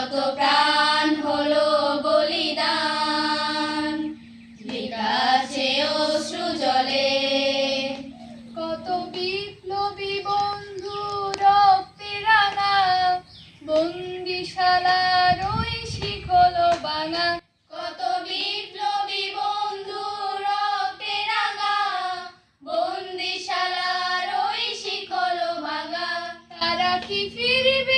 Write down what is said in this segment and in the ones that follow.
কত প্রাণ হলো বলিদান আছে অশ্রু জলে। কত বিপ্লবী বন্ধু রক্তে রাঙা, বন্দিশালার ওই শিখল বাঙা। কত বিপ্লবী বন্ধু রক্তে রাঙা, বন্দিশালার ওই শিকল ভাঙা তারা কি ফিরবে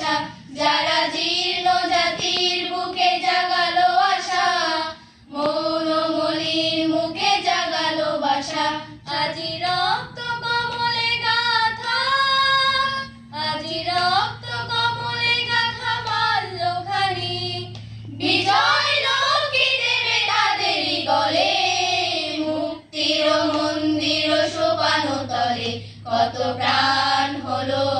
জাগালো যারা জীর্ণ জাতির বুকে জাগালো আশা, মন মলির মুখে জাগালো বাসা। আজি রক্ত কমলে গাথা আজি রক্ত কমলে গাথা বিজয় লক্ষ্মী দেবে তাদেরই গলে, মুক্তির মন্দির সোপানো তলে। কত প্রাণ হলো